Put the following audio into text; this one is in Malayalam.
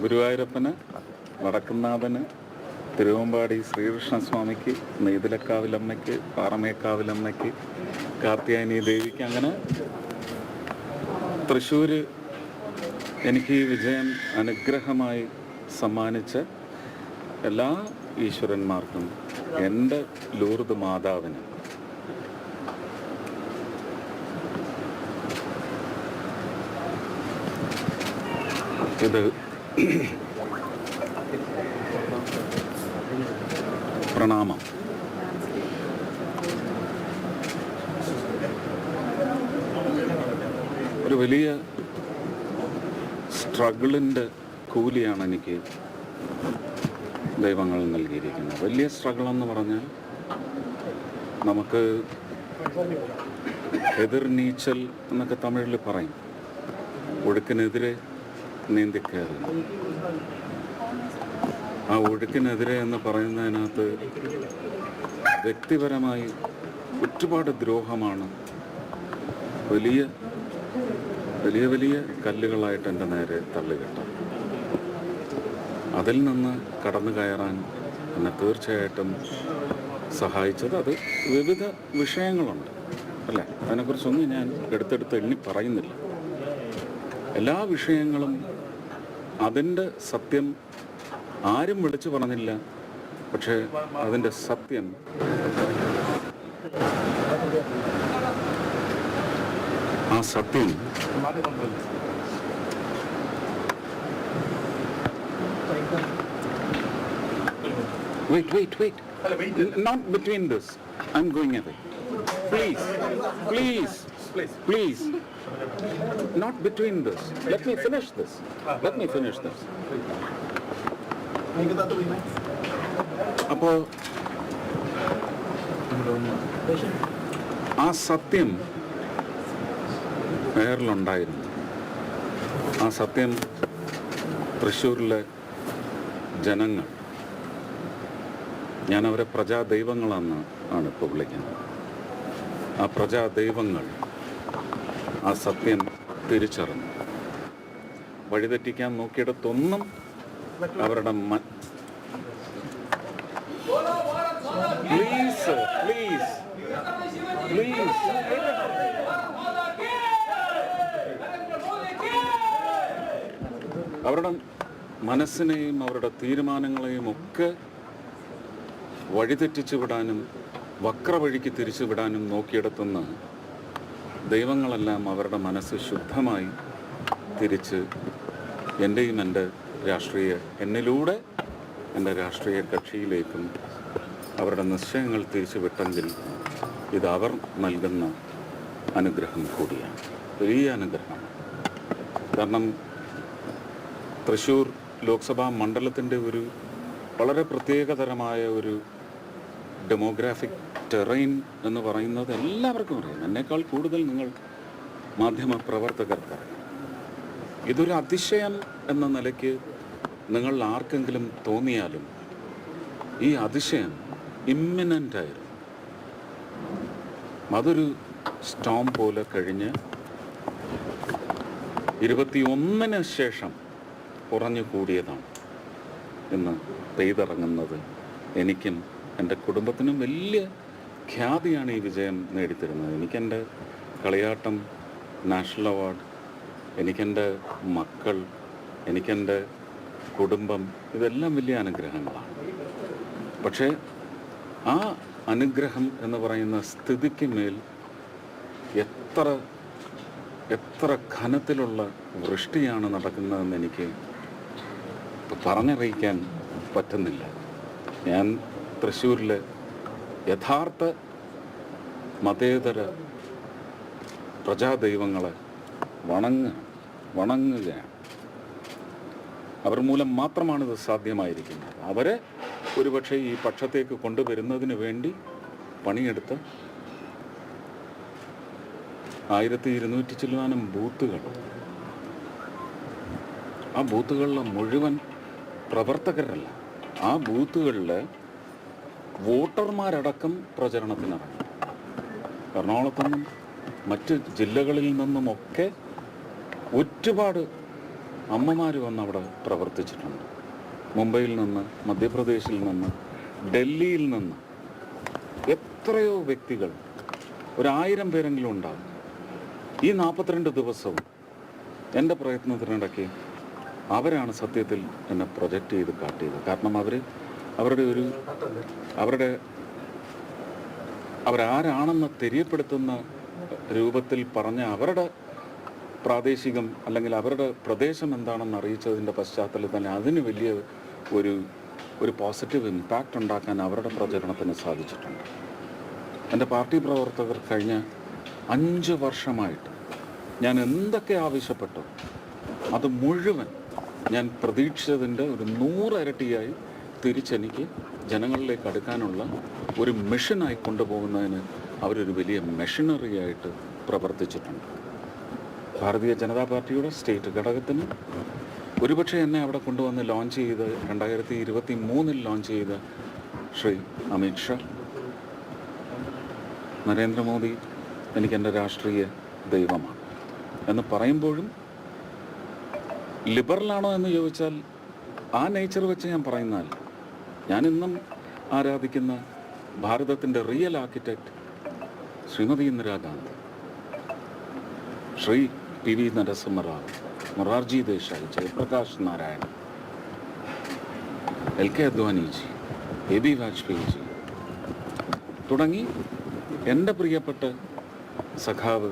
ഗുരുവായൂരപ്പന് വടക്കുന്നാഥന് തിരുവമ്പാടി ശ്രീകൃഷ്ണസ്വാമിക്ക് നെയ്തിലക്കാവിലമ്മയ്ക്ക് പാറമേക്കാവിലമ്മയ്ക്ക് കാർത്തിയായനി ദേവിക്ക് അങ്ങനെ തൃശ്ശൂർ എനിക്ക് ഈ വിജയം അനുഗ്രഹമായി സമ്മാനിച്ച എല്ലാ ഈശ്വരന്മാർക്കും എന്റെ ലൂർദ് മാതാവിന്. ഇത് പ്രണാമം. ഒരു വലിയ സ്ട്രഗിളിന്റെ കൂലിയാണ് എനിക്ക് ദൈവങ്ങൾ നൽകിയിരിക്കുന്നത്. വലിയ സ്ട്രഗിൾ എന്ന് പറഞ്ഞാൽ നമുക്ക് എതിർ നീച്ചൽ എന്നൊക്കെ തമിഴിൽ പറയും. ഒഴുക്കിനെതിരെ നീന്തിക്കയറുക ആ ഒഴുക്കിനെതിരെ എന്ന് പറയുന്നതിനകത്ത് വ്യക്തിപരമായി ഒരുപാട് ദ്രോഹമാണ്. വലിയ വലിയ വലിയ കല്ലുകളായിട്ട് എന്റെ നേരെ തള്ളിക്കിട്ടും അതിൽ നിന്ന് കടന്നു കയറാൻ എന്നെ തീർച്ചയായിട്ടും സഹായിച്ചത്. അത് വിവിധ വിഷയങ്ങളുണ്ട് അല്ലേ? അതിനെക്കുറിച്ചൊന്നും ഞാൻ എടുത്തെടുത്ത് എണ്ണി പറയുന്നില്ല. എല്ലാ വിഷയങ്ങളും അതിന്റെ സത്യം ആരും വിളിച്ചു പറഞ്ഞില്ല പക്ഷേ അതിന്റെ സത്യം ആ സത്യം wait wait wait not Not between I I'm going. Please, please, please, please. Not between this. Let me finish this. Let me finish this. അപ്പോൾ ആ സത്യം എയറിലുണ്ടായിരുന്നു ആ സത്യം തൃശ്ശൂരിലെ ജനങ്ങൾ ഞാൻ അവരെ പ്രജാദൈവങ്ങളെന്ന് ആണ് ഇപ്പോൾ വിളിക്കുന്നത്. ആ പ്രജാദൈവങ്ങൾ ആ സത്യം തിരിച്ചറിഞ്ഞു. വഴിതെറ്റിക്കാൻ നോക്കിയിടത്തൊന്നും അവരുടെ പ്ലീസ് പ്ലീസ് പ്ലീസ് അവരുടെ മനസ്സിനെയും അവരുടെ തീരുമാനങ്ങളെയും ഒക്കെ വഴിതെറ്റിച്ചു വിടാനും വക്രവഴിക്ക് തിരിച്ചു വിടാനും നോക്കിയെടുത്തുന്ന ദൈവങ്ങളെല്ലാം അവരുടെ മനസ്സ് ശുദ്ധമായി തിരിച്ച് എന്റെയും എന്റെ രാഷ്ട്രീയ എന്നിലൂടെ എന്റെ രാഷ്ട്രീയ കക്ഷിയിലേക്കും അവരുടെ നിശ്ചയങ്ങൾ തിരിച്ചു വിട്ടെങ്കിൽ ഇത് അവർ നൽകുന്ന അനുഗ്രഹം കൂടിയാണ്. വലിയ അനുഗ്രഹം കാരണം തൃശ്ശൂർ ലോക്സഭാ മണ്ഡലത്തിന്റെ ഒരു വളരെ പ്രത്യേകതരമായ ഒരു ഡെമോഗ്രാഫിക് ടെറൈൻ എന്ന് പറയുന്നത് എല്ലാവർക്കും അറിയാം. എന്നേക്കാൾ കൂടുതൽ നിങ്ങൾ മാധ്യമ പ്രവർത്തകർക്കറിയാം ഇതൊരു അതിശയം എന്ന നിലയ്ക്ക് നിങ്ങൾ ആർക്കെങ്കിലും തോന്നിയാലും ഈ അതിശയം ഇമ്മിനന്റ് ആയിരുന്നു. അതൊരു സ്റ്റോം പോലെ കഴിഞ്ഞ് ഇരുപത്തിയൊന്നിന് ശേഷം കുറഞ്ഞു കൂടിയതാണ് ഇന്ന് പെയ്തിറങ്ങുന്നത്. എനിക്കും എന്റെ കുടുംബത്തിനും വലിയ ഖ്യാതിയാണ് ഈ വിജയം നേടിത്തരുന്നത്. എനിക്കെന്റെ കളിയാട്ടം നാഷണൽ അവാർഡ് എനിക്കെന്റെ മക്കൾ എനിക്കെന്റെ കുടുംബം ഇതെല്ലാം വലിയ അനുഗ്രഹങ്ങളാണ്. പക്ഷേ ആ അനുഗ്രഹം എന്ന് പറയുന്ന സ്ഥിതിക്ക് മേൽ എത്ര എത്ര ഘനത്തിലുള്ള വൃഷ്ടിയാണ് നടക്കുന്നതെന്ന് എനിക്ക് പറഞ്ഞറിയിക്കാൻ പറ്റുന്നില്ല. ഞാൻ തൃശ്ശൂരിലെ യഥാർത്ഥ മതേതര പ്രജാദൈവങ്ങളെ വണങ്ങുക. വണങ്ങുകയാണ് അവർ മൂലം മാത്രമാണ് ഇത് സാധ്യമായിരിക്കുന്നത്. അവരെ ഒരുപക്ഷെ ഈ പക്ഷത്തേക്ക് കൊണ്ടുവരുന്നതിന് വേണ്ടി പണിയെടുത്ത് ആയിരത്തി ഇരുന്നൂറ്റി ചില്ലുവാനും ബൂത്തുകൾ. ആ ബൂത്തുകളിലെ മുഴുവൻ പ്രവർത്തകരല്ല. ആ ബൂത്തുകളിൽ വോട്ടർമാരടക്കം പ്രചരണത്തിനിറങ്ങി. എറണാകുളത്തു നിന്നും മറ്റ് ജില്ലകളിൽ നിന്നുമൊക്കെ ഒരുപാട് അമ്മമാർ വന്ന് അവിടെ പ്രവർത്തിച്ചിട്ടുണ്ട്. മുംബൈയിൽ നിന്ന് മധ്യപ്രദേശിൽ നിന്ന് ഡൽഹിയിൽ നിന്ന് എത്രയോ വ്യക്തികൾ ഒരായിരം പേരെങ്കിലും ഉണ്ടാകും ഈ നാൽപ്പത്തിരണ്ട് ദിവസവും എന്റെ പ്രയത്നത്തിനിടയ്ക്ക് അവരാണ് സത്യത്തിൽ എന്നെ പ്രൊജക്റ്റ് ചെയ്ത് കാട്ടിയത്. കാരണം അവർ അവരുടെ ഒരു അവരുടെ അവരാരാണെന്ന് തെരിയപ്പെടുത്തുന്ന രൂപത്തിൽ പറഞ്ഞ അവരുടെ പ്രാദേശികം അല്ലെങ്കിൽ അവരുടെ പ്രദേശം എന്താണെന്ന് അറിയിച്ചതിന്റെ പശ്ചാത്തലത്തിൽ തന്നെ അതിന് വലിയ ഒരു ഒരു പോസിറ്റീവ് ഇമ്പാക്റ്റ് ഉണ്ടാക്കാൻ അവരുടെ പ്രചരണത്തിന് സാധിച്ചിട്ടുണ്ട്. എന്റെ പാർട്ടി പ്രവർത്തകർ കഴിഞ്ഞ അഞ്ച് വർഷമായിട്ട് ഞാൻ എന്തൊക്കെ ആവശ്യപ്പെട്ടു അത് മുഴുവൻ ഞാൻ പ്രതീക്ഷിച്ചതിന്റെ ഒരു നൂറരട്ടിയായി തിരിച്ചെനിക്ക് ജനങ്ങളിലേക്ക് അടുക്കാനുള്ള ഒരു മിഷനായി കൊണ്ടുപോകുന്നതിന് അവരൊരു വലിയ മെഷീനറിയായിട്ട് പ്രവർത്തിച്ചിട്ടുണ്ട്. ഭാരതീയ ജനതാ പാർട്ടിയുടെ സ്റ്റേറ്റ് ഘടകത്തിന് ഒരുപക്ഷെ എന്നെ അവിടെ കൊണ്ടുവന്ന് ലോഞ്ച് ചെയ്ത് രണ്ടായിരത്തി ഇരുപത്തി മൂന്നിൽ ലോഞ്ച് ചെയ്ത ശ്രീ അമിത് ഷാ നരേന്ദ്രമോദി എനിക്ക് എന്റെ രാഷ്ട്രീയ ദൈവമാണ്. എന്ന് പറയുമ്പോഴും ലിബറലാണോ എന്ന് ചോദിച്ചാൽ ആ നേച്ചർ വെച്ച് ഞാൻ പറയുന്നാൽ ഞാൻ ഇന്നും ആരാധിക്കുന്ന ഭാരതത്തിന്റെ real architect Shrimati Indira Gandhi. Shri P V Narasimha Rao Morarji Desai Jayaprakash Narayan L K Advani ji A B Vajpayee ji തുടങ്ങി എന്റെ പ്രിയപ്പെട്ട സഖാവ്